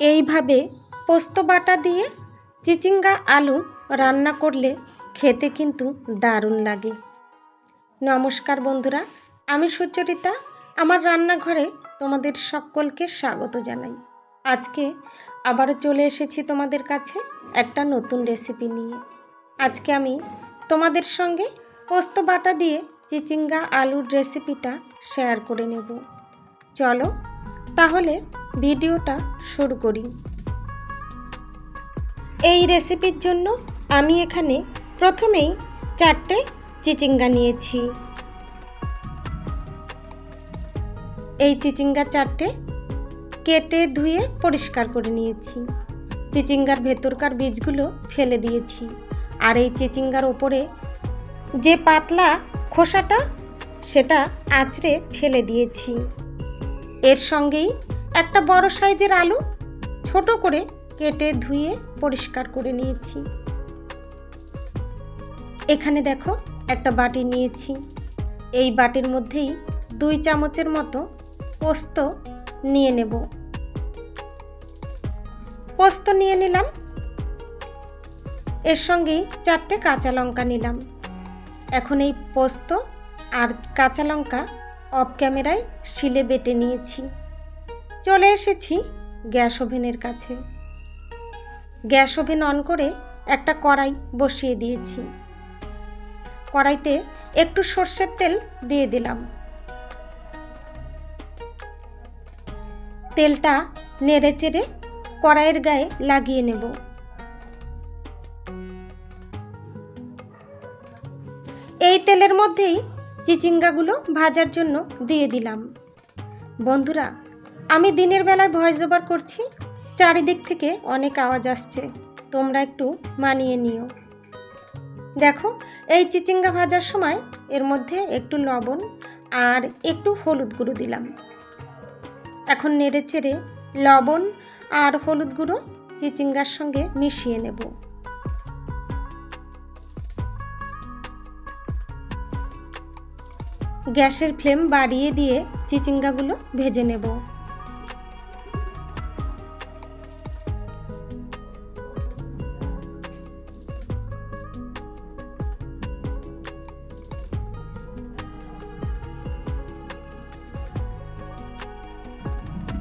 এইভাবে পোস্ত বাটা দিয়ে চিচিঙ্গা আলু রান্না করলে খেতে কিন্তু দারুণ লাগে। নমস্কার বন্ধুরা, আমি সুচরিতা। আমার রান্নাঘরে তোমাদের সকলকে স্বাগত জানাই। আজকে আবারও চলে এসেছি তোমাদের কাছে একটা নতুন রেসিপি নিয়ে। আজকে আমি তোমাদের সঙ্গে পোস্ত বাটা দিয়ে চিচিঙ্গা আলুর রেসিপিটা শেয়ার করে নেব। চলো তাহলে ভিডিওটা শুরু করি। এই রেসিপির জন্য আমি এখানে প্রথমেই চারটে চিচিঙ্গা নিয়েছি। এই চিচিঙ্গা চারটে কেটে ধুয়ে পরিষ্কার করে নিয়েছি। চিচিঙ্গার ভেতরকার বীজগুলো ফেলে দিয়েছি আর এই চিচিঙ্গার ওপরে যে পাতলা খোসাটা, সেটা আঁচড়ে ফেলে দিয়েছি। এর সঙ্গেই একটা বড় সাইজের আলু ছোট করে কেটে ধুয়ে পরিষ্কার করে নিয়েছি। এখানে দেখো একটা বাটি নিয়েছি। এই বাটির মধ্যেই দুই চামচের মতো পোস্ত নিয়ে নেব। পোস্ত নিয়ে নিলাম। এর সঙ্গেই চারটে কাঁচা লঙ্কা নিলাম। এখন এই পোস্ত আর কাঁচা লঙ্কা অফ ক্যামেরায় শিলে বেটে নিয়েছি। চলে এসেছি গ্যাস ওভেনের কাছে। গ্যাস ওভেন অন করে একটা কড়াই বসিয়ে দিয়েছি। কড়াইতে একটু সর্ষের তেল দিয়ে দিলাম। তেলটা নেড়ে চেড়ে কড়াইয়ের গায়ে লাগিয়ে নেব। এই তেলের মধ্যেই চিচিঙ্গাগুলো ভাজার জন্য দিয়ে দিলাম। বন্ধুরা আমি দিনের বেলায় ভয়েস ওভার করছি। চারিদিক থেকে অনেক আওয়াজ আসছে। তোমরা একটু মানিয়ে নিও। দেখো, এই চিচিঙ্গা ভাজার সময় এর মধ্যে একটু লবণ আর একটু হলুদ গুঁড়ো দিলাম। এখন নেড়ে চেড়ে লবণ আর হলুদ গুঁড়ো চিচিঙ্গার সঙ্গে মিশিয়ে নেব। গ্যাসের ফ্লেম বাড়িয়ে দিয়ে চিচিঙ্গাগুলো ভেজে নেব।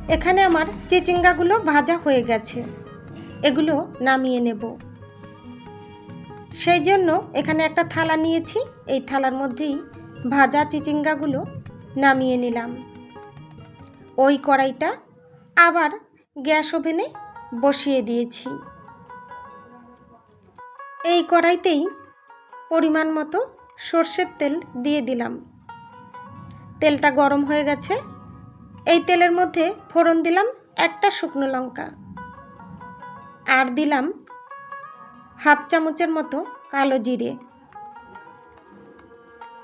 এখানে আমার চিচিঙ্গাগুলো ভাজা হয়ে গেছে। এগুলো নামিয়ে নেব। সেই জন্য এখানে একটা থালা নিয়েছি। এই থালার মধ্যেই ভাজা চিচিঙ্গাগুলো নামিয়ে নিলাম। ওই কড়াইটা আবার গ্যাস ওভেনে বসিয়ে দিয়েছি। এই কড়াইতেই পরিমাণ মতো সর্ষের তেল দিয়ে দিলাম। তেলটা গরম হয়ে গেছে। এই তেলের মধ্যে ফোড়ন দিলাম একটা শুকনো লঙ্কা। আর দিলাম হাফ চামচের মতো কালো জিরে।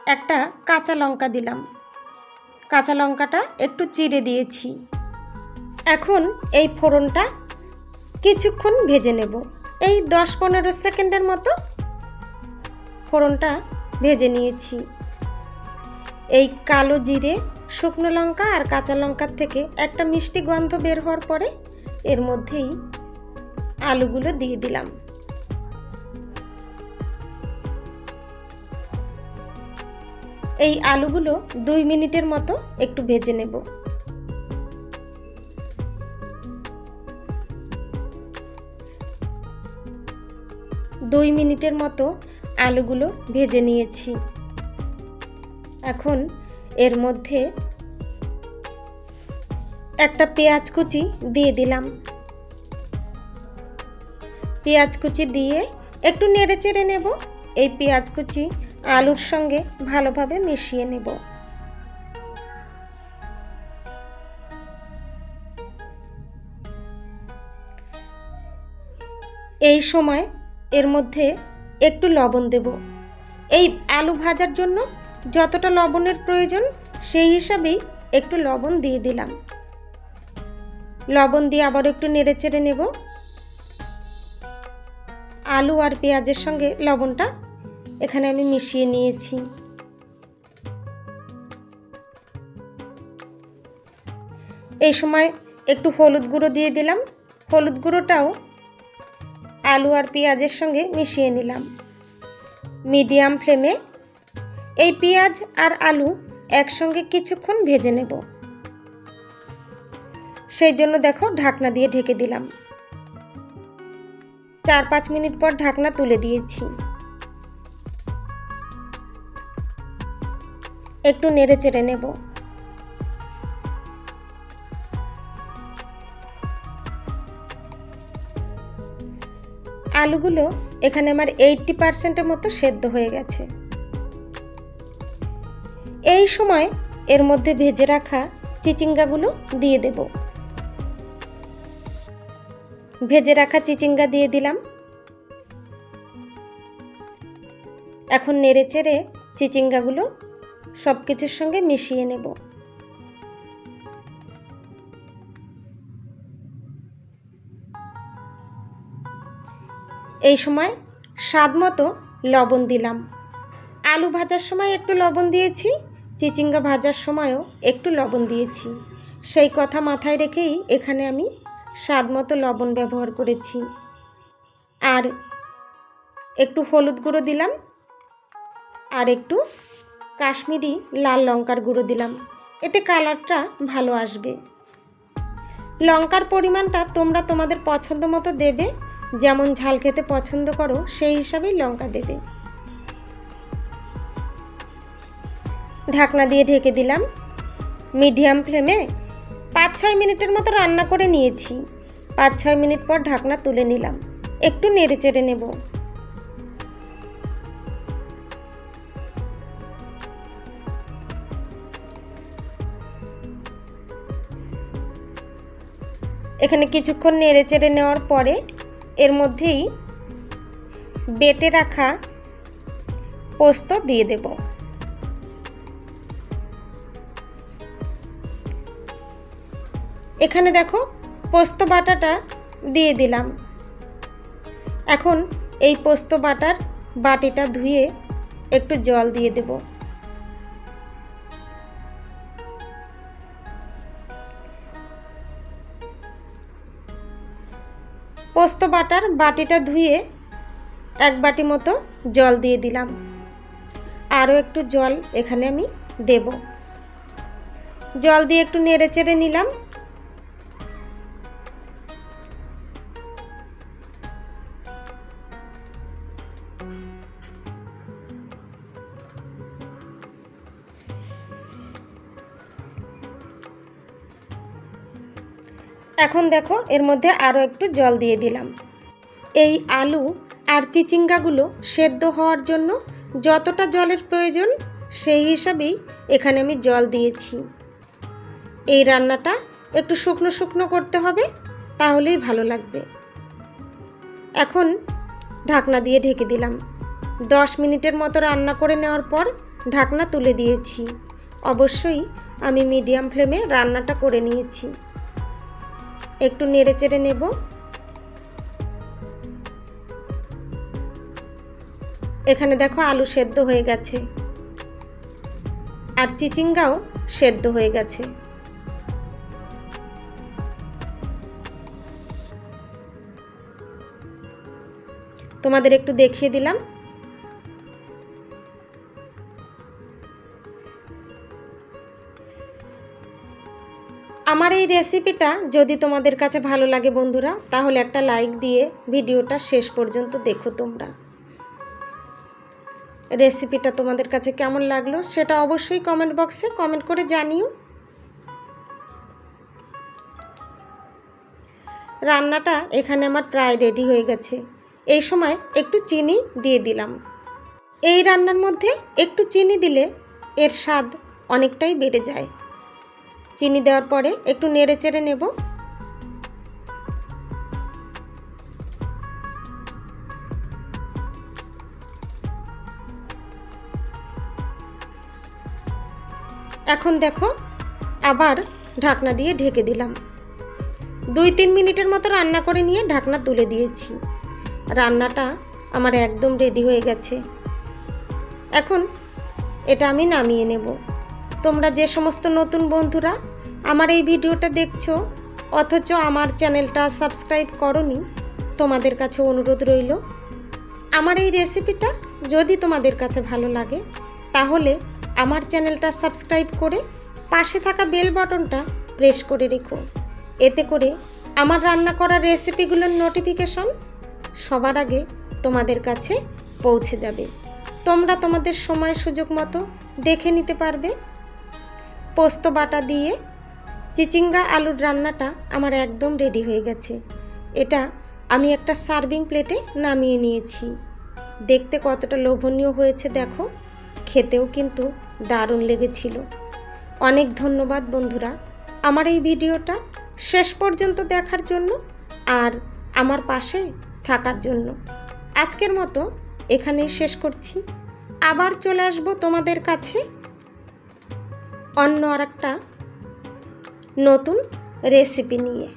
একটা কাঁচা লঙ্কা দিলাম। কাঁচা লঙ্কাটা একটু চিড়ে দিয়েছি। এখন এই ফোড়নটা কিছুক্ষণ ভেজে নেব। এই দশ পনেরো সেকেন্ডের মতো ফোড়নটা ভেজে নিয়েছি। এই কালো জিরে শুকনো লঙ্কা আর কাঁচা লঙ্কার থেকে একটা মিষ্টি গন্ধ বের হওয়ার পরে এর মধ্যেই আলুগুলো দিয়ে দিলাম। এই আলুগুলো দুই মিনিটের মতো একটু ভেজে নেব। দুই মিনিটের মতো আলুগুলো ভেজে নিয়েছি। এখন এর মধ্যে একটা পেঁয়াজ কুচি দিয়ে দিলাম। পেঁয়াজ কুচি দিয়ে একটু নেড়ে চেড়ে নেব। এই পেঁয়াজ কুচি আলুর সঙ্গে ভালোভাবে মিশিয়ে নেব। এই সময় এর মধ্যে একটু লবণ দেব। এই আলু ভাজার জন্য যতটা লবণের প্রয়োজন, সেই হিসাবেই একটু লবণ দিয়ে দিলাম। লবণ দিয়ে আবার একটু নেড়ে চেড়ে নেব। আলু আর পেঁয়াজের সঙ্গে লবণটা এখানে আমি মিশিয়ে নিয়েছি। এই সময় একটু হলুদ গুঁড়ো দিয়ে দিলাম। হলুদ গুঁড়োটাও আলু আর পেঁয়াজের সঙ্গে মিশিয়ে নিলাম। মিডিয়াম ফ্লেমে এই পেঁয়াজ আর আলু একসঙ্গে কিছুক্ষণ ভেজে নেব। সেই জন্য দেখো ঢাকনা দিয়ে ঢেকে দিলাম। চার পাঁচ মিনিট পর ঢাকনা তুলে দিয়েছি। একটু নেড়ে চেড়ে নেব। আলুগুলো এখানে আমার এইটটি পার্সেন্টের মতো সেদ্ধ হয়ে গেছে। এই সময় এর মধ্যে ভেজে রাখা চিচিঙ্গাগুলো দিয়ে দেব। ভেজে রাখা চিচিঙ্গা দিয়ে দিলাম। এখন নেড়ে চেড়ে চিচিঙ্গাগুলো সব কিছুর সঙ্গে মিশিয়ে নেব। এই সময় স্বাদ মতো লবণ দিলাম। আলু ভাজার সময় একটু লবণ দিয়েছি। চিচিঙ্গা ভাজার সময়ও একটু লবণ দিয়েছি। সেই কথা মাথায় রেখেই এখানে আমি স্বাদ মতো লবণ ব্যবহার করেছি। আর একটু হলুদ গুঁড়ো দিলাম। আর একটু কাশ্মীরি লাল লঙ্কার গুঁড়ো দিলাম। এতে কালারটা ভালো আসবে। লঙ্কার পরিমাণটা তোমরা তোমাদের পছন্দ মতো দেবে। যেমন ঝাল খেতে পছন্দ করো, সেই হিসাবেই লঙ্কা দেবে। ঢাকনা দিয়ে ঢেকে দিলাম। মিডিয়াম ফ্লেমে পাঁচ ছয় মিনিটের মতো রান্না করে নিয়েছি। পাঁচ ছয় মিনিট পর ঢাকনা তুলে নিলাম। একটু নেড়ে চেড়ে নেব। এখানে কিছুক্ষণ নেড়ে চেড়ে নেওয়ার পরে এর মধ্যেই বেটে রাখা পোস্ত দিয়ে দেব। এখানে দেখো, পোস্ত বাটাটা দিয়ে দিলাম। এখন এই পোস্ত বাটার বাটিটা ধুয়ে একটু জল দিয়ে দেব। পোস্ত বাটার বাটিটা ধুয়ে এক বাটি মতো জল দিয়ে দিলাম। আরও একটু জল এখানে আমি দেব। জল দিয়ে একটু নেড়ে চেড়ে নিলাম। এখন দেখো, এর মধ্যে আরও একটু জল দিয়ে দিলাম। এই আলু আর চিচিঙ্গাগুলো সেদ্ধ হওয়ার জন্য যতটা জলের প্রয়োজন, সেই হিসাবেই এখানে আমি জল দিয়েছি। এই রান্নাটা একটু শুকনো শুকনো করতে হবে, তাহলেই ভালো লাগবে। এখন ঢাকনা দিয়ে ঢেকে দিলাম। দশ মিনিটের মতো রান্না করে নেওয়ার পর ঢাকনা তুলে দিয়েছি। অবশ্যই আমি মিডিয়াম ফ্লেমে রান্নাটা করে নিয়েছি। একটু নেড়ে চেড়ে নেব। এখানে দেখো আলু সেদ্ধ হয়ে গেছে। আর চিচিঙ্গাও সেদ্ধ হয়ে গেছে। তোমাদের একটু দেখিয়ে দিলাম। আমার এই রেসিপিটা যদি তোমাদের কাছে ভালো লাগে বন্ধুরা, তাহলে একটা লাইক দিয়ে ভিডিওটা শেষ পর্যন্ত দেখো তোমরা। রেসিপিটা তোমাদের কাছে কেমন লাগল সেটা অবশ্যই কমেন্ট বক্সে কমেন্ট করে জানিও। রান্নাটা এখানে আমার প্রায় রেডি হয়ে গেছে। এই সময় একটু চিনি দিয়ে দিলাম। এই রান্নার মধ্যে একটু চিনি দিলে এর স্বাদ অনেকটাই বেড়ে যায়। চিনি দেওয়ার পরে একটু নেড়ে চেড়ে নেব। এখন দেখো, আবার ঢাকনা দিয়ে ঢেকে দিলাম। দুই তিন মিনিটের মতো রান্না করে নিয়ে ঢাকনা তুলে দিয়েছি। রান্নাটা আমার একদম রেডি হয়ে গেছে। এখন এটা আমি নামিয়ে নেব। তোমরা যে সমস্ত নতুন বন্ধুরা আমার এই ভিডিওটা দেখছ, অথচ আমার চ্যানেলটা সাবস্ক্রাইব করনি, তোমাদের কাছে অনুরোধ রইল। আমার এই রেসিপিটা যদি তোমাদের কাছে ভালো লাগে, তাহলে আমার চ্যানেলটা সাবস্ক্রাইব করে পাশে থাকা বেল বাটনটা প্রেস করে রেখো। এতে করে আমার রান্না করা রেসিপিগুলোর নোটিফিকেশন সবার আগে তোমাদের কাছে পৌঁছে যাবে। তোমরা তোমাদের সময় সুযোগ মতো দেখে নিতে পারবে। পোস্ত বাটা দিয়ে চিচিঙ্গা আলুর রান্নাটা আমার একদম রেডি হয়ে গেছে। এটা আমি একটা সার্ভিং প্লেটে নামিয়ে নিয়েছি। দেখতে কতটা লোভনীয় হয়েছে দেখো, খেতেও কিন্তু দারুণ লেগেছিল। অনেক ধন্যবাদ বন্ধুরা। আমার এই ভিডিওটা শেষ পর্যন্ত দেখার জন্য আর আমার পাশে থাকার জন্য। আজকের মতো এখানেই শেষ করছি। আবার চলে আসব তোমাদের কাছে অন্য আর একটা নতুন রেসিপি নিয়ে।